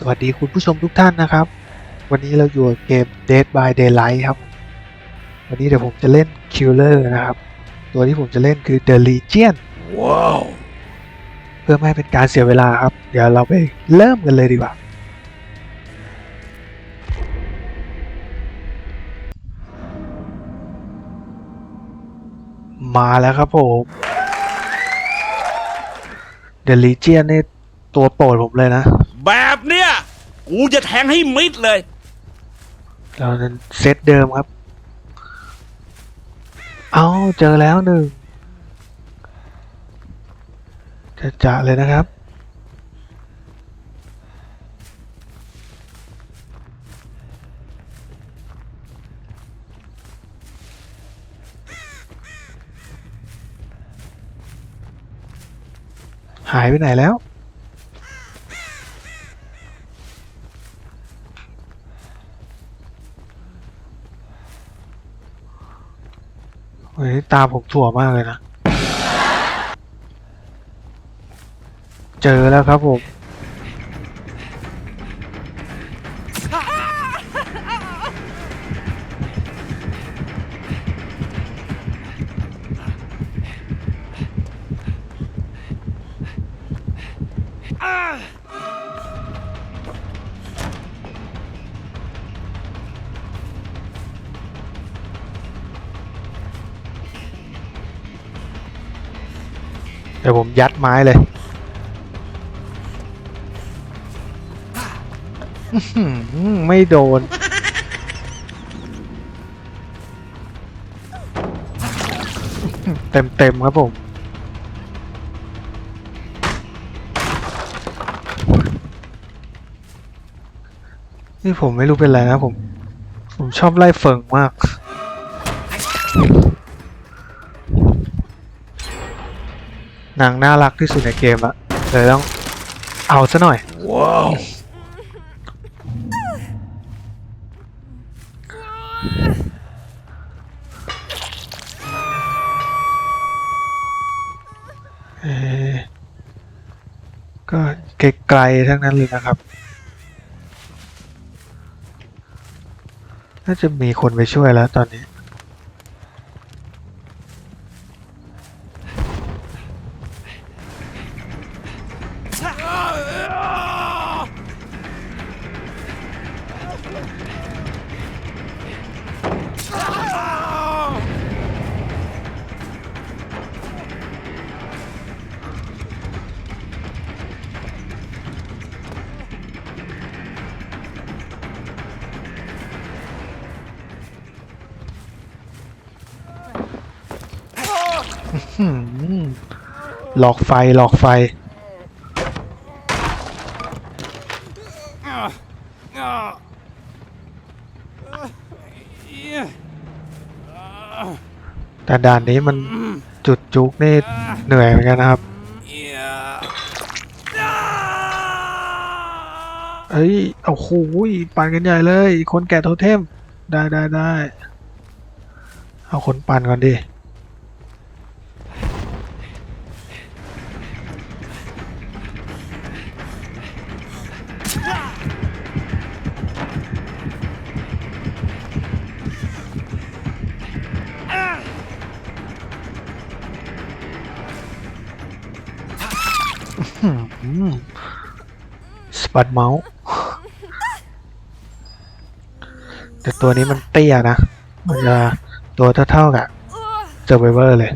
สวัสดีคุณผู้ชมทุกท่านนะครับ วันนี้เราอยู่กับเกม Dead by Daylight ครับ วันนี้เดี๋ยวผมจะเล่น Killer นะครับ ตัวที่ผมจะเล่นคือ The Legion ว้าวเพื่อไม่ให้เป็นการเสียเวลาครับ เดี๋ยวเราไปเริ่มกันเลยดีกว่า มาแล้วครับผม The Legion นี่ตัวโปรดผมเลยนะ แบบเนี้ยกูจะแทงให้มิดเลยเรานั้นเซตเดิมครับ เอาเจอแล้วหนึ่งจะจะเลยนะครับ หายไปไหนแล้ว เฮ้ยตาผมถั่วมากเลยนะ เจอแล้วครับผม ดี๋ยวผมยัดไม้เลยไม่โดน เต็มเต็มครับผม นี่ผมไม่รู้เป็นไรนะผม ผมชอบไล่เฟิงมาก นางน่ารักที่สุดในเกมอะเลยต้องเอาซะหน่อย ว้าวเอ่อก็ไกลๆทั้งนั้นเลยนะครับ น่าจะมีคนไปช่วยแล้วตอนนี้ หืมหลอกไฟหลอกไฟ แต่ด่านนี้มันจุดจุกนี่เหนื่อยเหมือนกันนะครับ เอ้ยโอ้โหปั่นกันใหญ่เลย คนแก่โทเทม ได้ได้ได้ เอาคนปั่นก่อนดิ สปัดเมาส์ แต่ตัวนี้มันเตี้ยนะ มันจะตัวเท่าๆกับเซอร์ไ v เวอร์เลย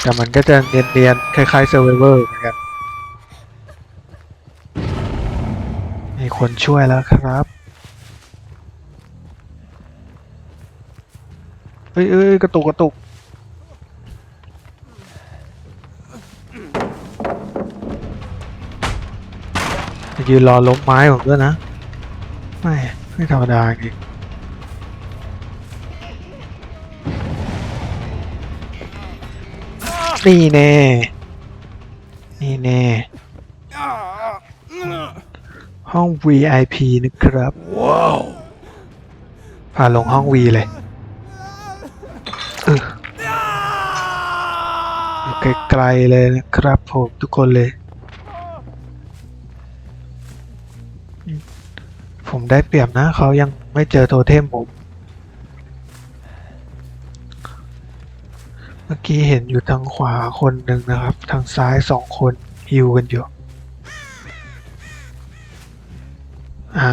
แต่มันก็จะเนียนๆคล้ายๆเซอร์ไ v เวอร์เหมือนกันมีคนช่วยแล้วครับ เอ้ยเอ้ยกระตุกกระตุก ยืนรอล้มไม้ผมด้วยนะ ไม่ ไม่ธรรมดาจริงนี่แน่ นี่แน่ ห้อง VIP นะครับ ว้าวพาลงห้อง V เลยเอออยู่ไกลๆเลยนะครับผมทุกคนเลย ผมได้เปรียบนะเขายังไม่เจอโทเทมผม เมื่อกี้เห็นอยู่ทางขวาคนหนึ่งนะครับ ทางซ้ายสองคนฮิวกันอยู่ อ่า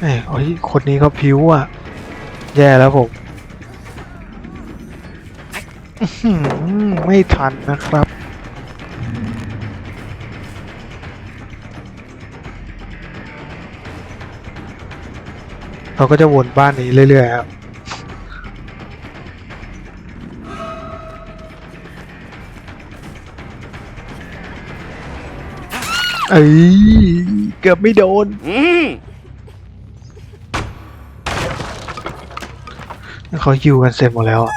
เอ้ยโอ้คนนี้เขาพิ้วอะ แย่แล้วผมไม่ทันนะครับ เราก็จะวนบ้านนี้เรื่อยๆครับเอ้ยเกือบไม่โดน เขาฮิวกันเสร็จหมดแล้วอะ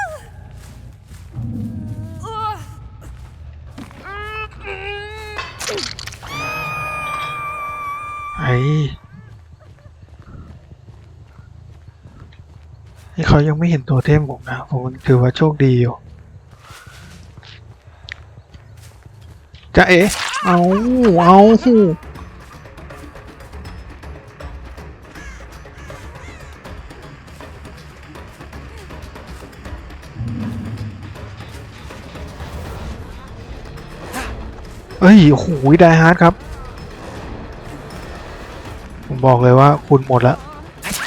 ไอ้นี่เขายังไม่เห็นตัวเทมผมนะผมถือว่าโชคดีอยู่จะเอ๋เอาเอา เอ้ยโอ้โหไดฮาร์ดครับ ผมบอกเลยว่าคุณหมดแล้ว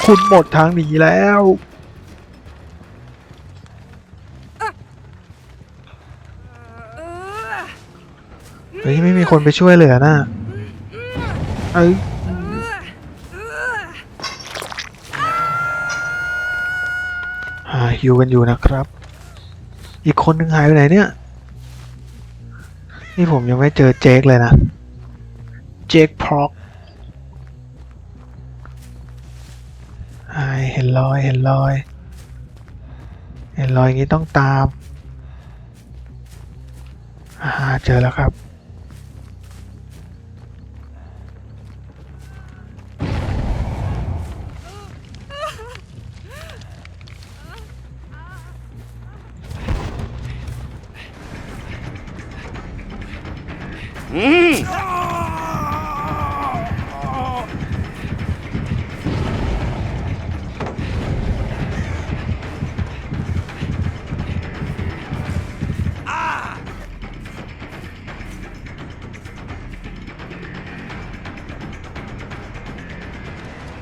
คุณหมดทางหนีแล้ว เฮ้ย ไม่มีคนไปช่วยเลยเหรอนะเอ้ยหาฮิวกันอยู่นะครับ อีกคนหนึ่งหายไปไหนเนี่ย นี่ผมยังไม่เจอเจคเลยนะ เจคพร็อกไอเห็นรอย เห็นรอย เห็นรอยอย่างนี้ต้องตาม อ่า เจอแล้วครับ อืม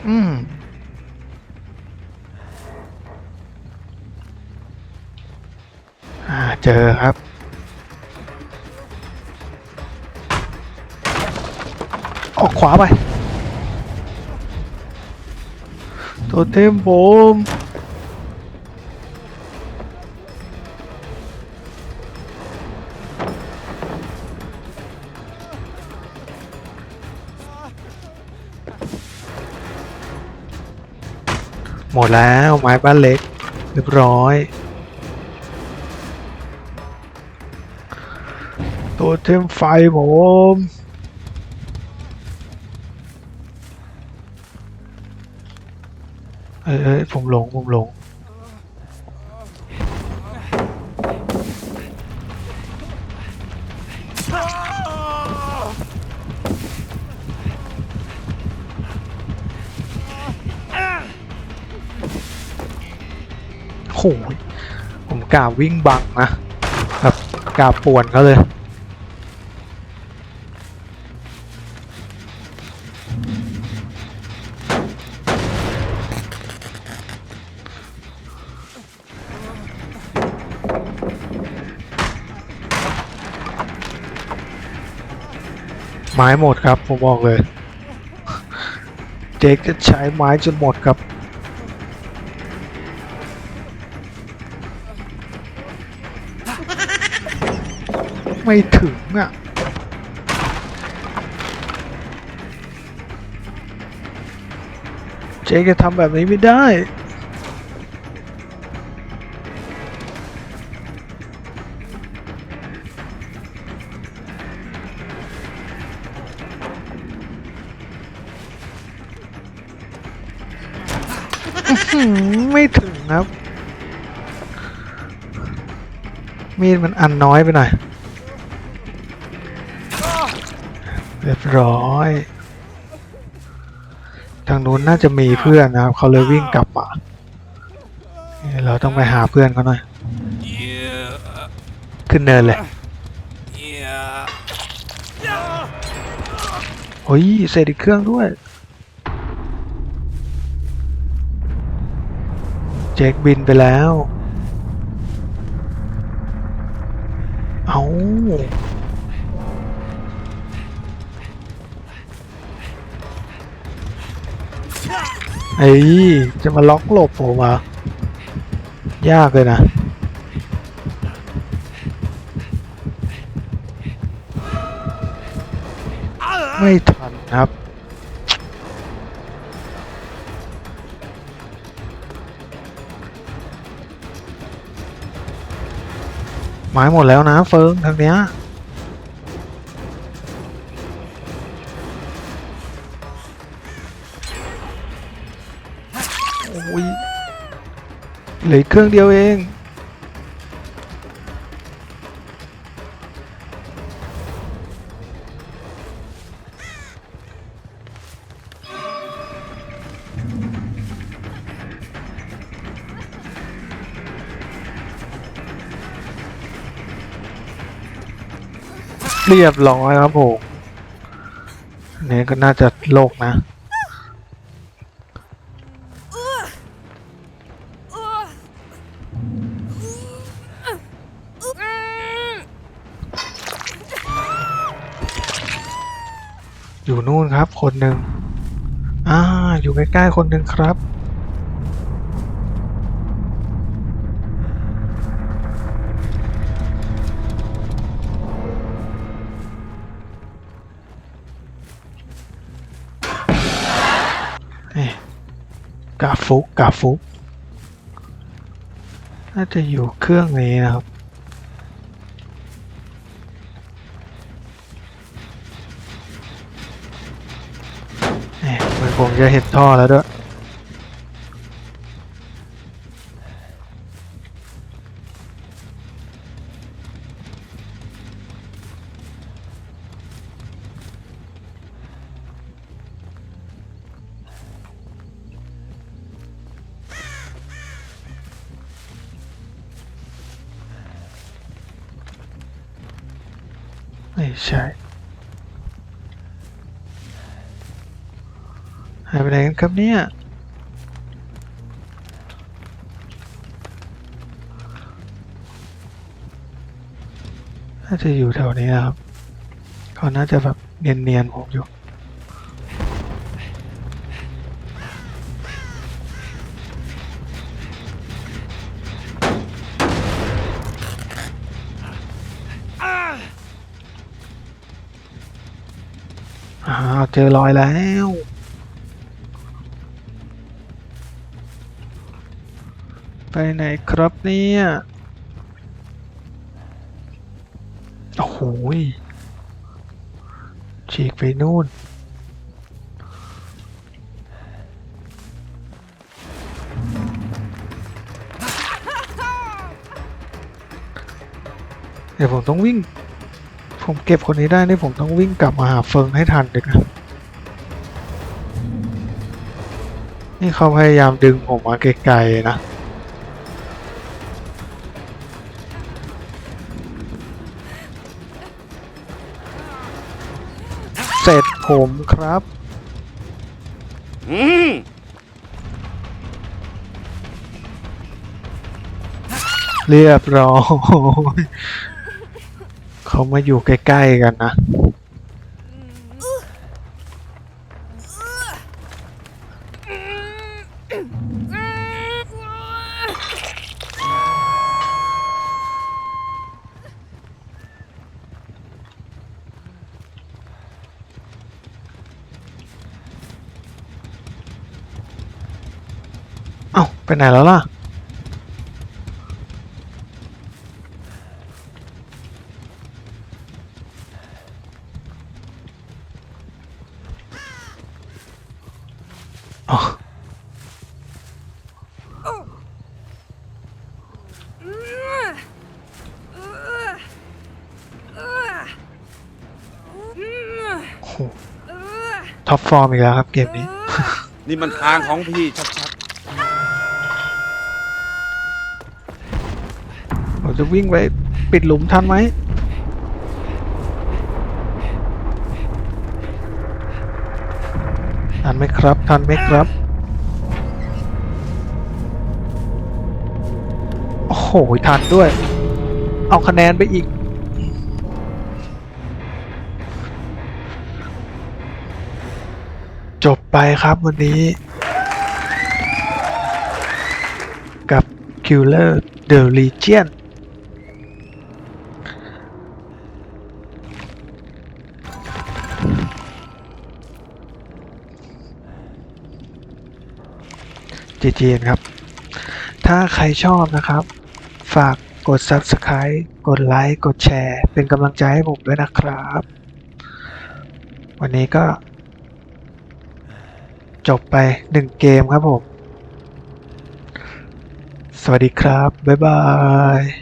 อืมอ่าเจอครับ ออกขวาไปตัวเทมผมหมดแล้วไม้บ้านเล็กเรียบร้อย ตัวเทมไฟผม อ้ยเอ้ยผมหลงผมหลงโหยผมกล้าวิ่งบังนะแบบกล้าป่วนเขาเลย ม้หมดครับผมบอกเลย เจคจะใช้ไม้จนหมดครับ ไม่ถึงอะอจ๊จะทำแบบนี้ไม่ได้ ไม่ถึงครับ มีดมันอันน้อยไปหน่อย เรียบร้อย ทางนู้นน่าจะมีเพื่อนนะครับ เขาเลยวิ่งกลับมาเราต้องไปหาเพื่อนเขาหน่อย ขึ้นเนินเลยโอ้ยเสร็จอีกเครื่องด้วย จคบินไปแล้ว เอาไอ้จะมาล็อกหลบผมอะยากเลยนะ ไม่ ไม้หมดแล้วนะเฟิงทางเนี้ยโอ้ยเหลือเครื่องเดียวเอง เรียบร้อยครับผมอันนี่ก็น่าจะโลกนะ อยู่นู่นครับคนหนึ่งอ่าอยู่ใกล้ๆคนหนึ่งครับ กาฟุกกาฟุกน่าจะอยู่เครื่องนี้นะครับ นี่ยมันผมจะเห็นท่อแล้วด้วย ไม่ใช่หายไปไหนกันครับเนี่ยน่าจะอยู่แถวนี้นะครับเขาน่าจะแบบเนียนๆผมอยู่ เจอรอยแล้ว ไปไหนครับเนี่ย โอ้โหฉีกไปนู่นเดี๋ยวผมต้องวิ่ง ผมเก็บคนนี้ได้นี่ผมต้องวิ่งกลับมาหาเฟิงให้ทันดึกนะ นี่เขาพยายามดึงผมมาไกลๆนะ เสร็จผมครับ อืมเรียบร้อย เขามาอยู่ใกล้ ๆ กันนะ ไหนแล้วล่ะอ๋อโอ้โหท็อปฟอร์มอีกแล้วครับเกมนี้ นี่มันทางของพี่ ชัดผมจะวิ่งไปปิดหลุมทันไหมทันไหมครับ ทันไหมครับ โอ้โห ทันด้วย เอาคะแนนไปอีก จบไปครับวันนี้ กับ Killer The Legion จนครับ ถ้าใครชอบนะครับ ฝากกด Subscribe กดไลค์ กดแชร์ เป็นกำลังใจให้ผมด้วยนะครับ วันนี้ก็ จบไปหนึ่งเกมครับผม สวัสดีครับ บ๊ายบาย